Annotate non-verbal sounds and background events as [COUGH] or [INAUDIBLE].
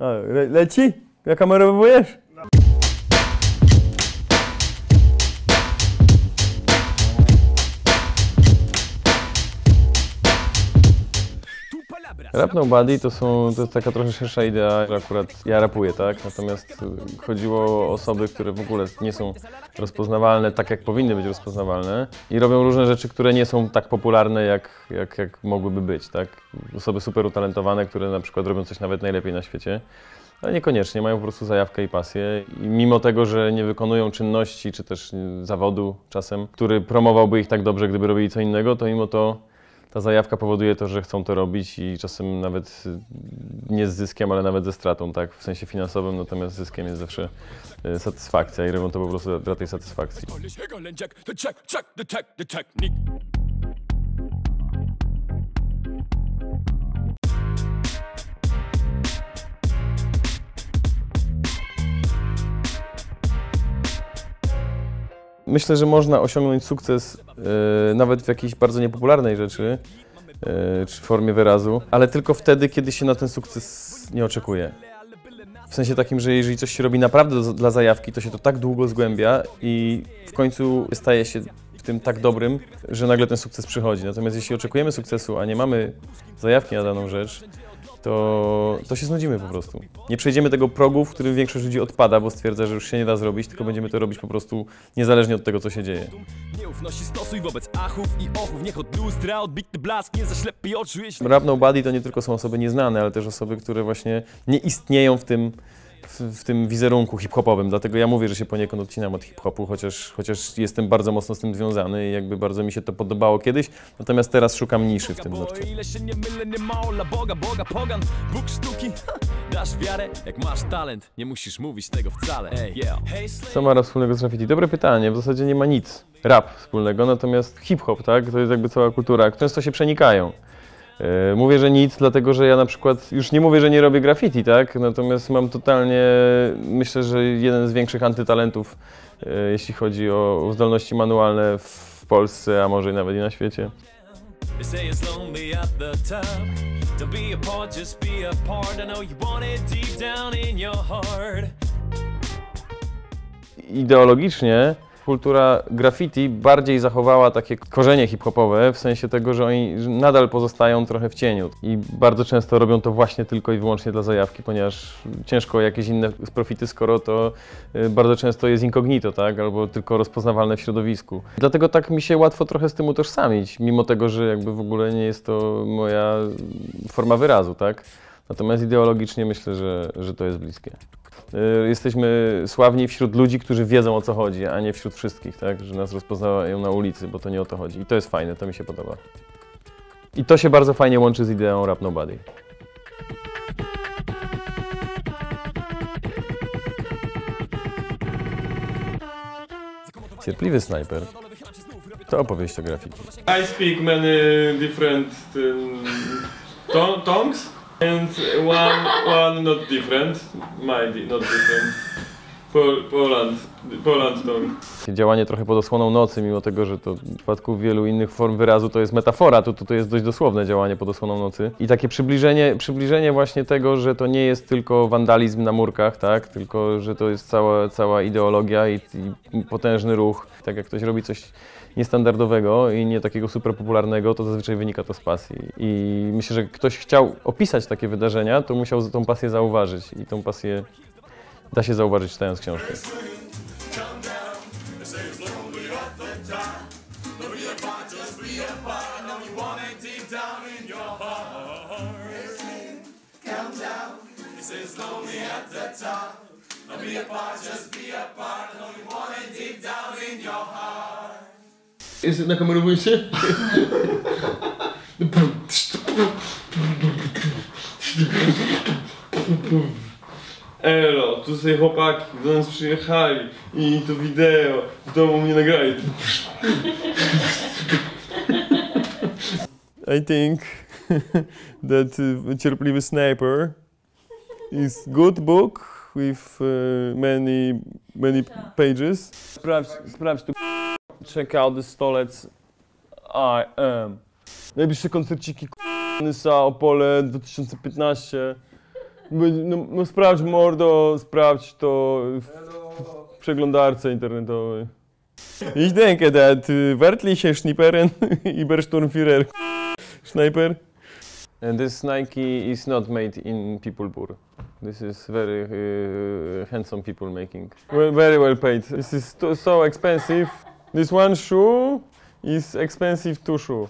A, le leci? Jak Rap Nobody to, są, to jest taka trochę szersza idea, że akurat ja rapuję, tak? Natomiast y, chodziło o osoby, które w ogóle nie są rozpoznawalne tak, jak powinny być rozpoznawalne i robią różne rzeczy, które nie są tak popularne, jak, jak, jak mogłyby być, tak? Osoby super utalentowane, które na przykład robią coś nawet najlepiej na świecie. Ale niekoniecznie, mają po prostu zajawkę i pasję. I mimo tego, że nie wykonują czynności czy też zawodu czasem, który promowałby ich tak dobrze, gdyby robili co innego, to mimo to ta zajawka powoduje to, że chcą to robić i czasem nawet y, nie z zyskiem, ale nawet ze stratą, tak, w sensie finansowym, natomiast zyskiem jest zawsze y, satysfakcja i robią to po prostu dla tej satysfakcji. Myślę, że można osiągnąć sukces e, nawet w jakiejś bardzo niepopularnej rzeczy, e, czy formie wyrazu, ale tylko wtedy, kiedy się na ten sukces nie oczekuje. W sensie takim, że jeżeli coś się robi naprawdę dla zajawki, to się to tak długo zgłębia i w końcu staje się w tym tak dobrym, że nagle ten sukces przychodzi. Natomiast jeśli oczekujemy sukcesu, a nie mamy zajawki na daną rzecz, to, to się znudzimy po prostu. Nie przejdziemy tego progu, w którym większość ludzi odpada, bo stwierdza, że już się nie da zrobić, tylko będziemy to robić po prostu niezależnie od tego, co się dzieje. Nieufności stosuj wobec achów i ochów, niech od lustra odbity blask nie zaślepi oczu, jeśli... Rap Nobody to nie tylko są osoby nieznane, ale też osoby, które właśnie nie istnieją w tym, w, w tym wizerunku hip-hopowym. Dlatego ja mówię, że się poniekąd odcinam od hip-hopu, chociaż, chociaż jestem bardzo mocno z tym związany i jakby bardzo mi się to podobało kiedyś. Natomiast teraz szukam niszy w tym nurcie. Ile się nie mylę, nie ma dla Boga, Boga, pogan, Bóg sztuki, dasz wiarę, jak masz talent, nie musisz mówić tego wcale, ej, yeah. Hej, Co ma rap wspólnego z graffiti? Dobre pytanie, w zasadzie nie ma nic rap wspólnego, natomiast hip-hop, tak? To jest jakby cała kultura, często się przenikają. E, Mówię, że nic, dlatego że ja na przykład już nie mówię, że nie robię graffiti, tak? Natomiast mam totalnie, myślę, że jeden z większych antytalentów, e, jeśli chodzi o zdolności manualne w Polsce, a może i nawet i na świecie. Ideologicznie kultura graffiti bardziej zachowała takie korzenie hip-hopowe, w sensie tego, że oni nadal pozostają trochę w cieniu i bardzo często robią to właśnie tylko i wyłącznie dla zajawki, ponieważ ciężko jakieś inne profity, skoro to y, bardzo często jest incognito, tak, albo tylko rozpoznawalne w środowisku. Dlatego tak mi się łatwo trochę z tym utożsamić, mimo tego, że jakby w ogóle nie jest to moja forma wyrazu, tak. Natomiast ideologicznie myślę, że, że to jest bliskie. Y, Jesteśmy sławni wśród ludzi, którzy wiedzą o co chodzi, a nie wśród wszystkich, tak? Że nas rozpoznają na ulicy, bo to nie o to chodzi. I to jest fajne, to mi się podoba. I to się bardzo fajnie łączy z ideą Rap Nobody. Cierpliwy snajper to opowieść o graffiti. I speak many different um, to- tongues and one one not different. My not different. Pol- Poland, Poland tongue. Działanie trochę pod osłoną nocy, mimo tego, że to w przypadku wielu innych form wyrazu to jest metafora, to, to, to jest dość dosłowne działanie pod osłoną nocy. I takie przybliżenie, przybliżenie właśnie tego, że to nie jest tylko wandalizm na murkach, tak? tylko że to jest cała, cała ideologia i, i potężny ruch. Tak jak ktoś robi coś niestandardowego i nie takiego super popularnego, to zazwyczaj wynika to z pasji. I myślę, że ktoś chciał opisać takie wydarzenia, to musiał tą pasję zauważyć i tą pasję da się zauważyć czytając książkę. Jest na kamerowujcie? [LAUGHS] Elo, tu sobie chłopaki do nas przyjechali i to wideo w domu mnie nagrali. [LAUGHS] I think that uh, Cierpliwy Sniper is good book with uh, many many pages. Sprawdź, sprawdź tu. Check out the stolec. I am. Najbliższe koncerciki Nysa Opole 2015. No, no sprawdź mordo, sprawdź to w, w przeglądarce internetowej. Ich denke, that wertliche Schnipperen Übersturmführer [LAUGHS] Sniper. And this Nike is not made in Peoplebur. This is very uh, handsome people making. Well, very well paid. This is so, so expensive. This one shoe is expensive two shoe.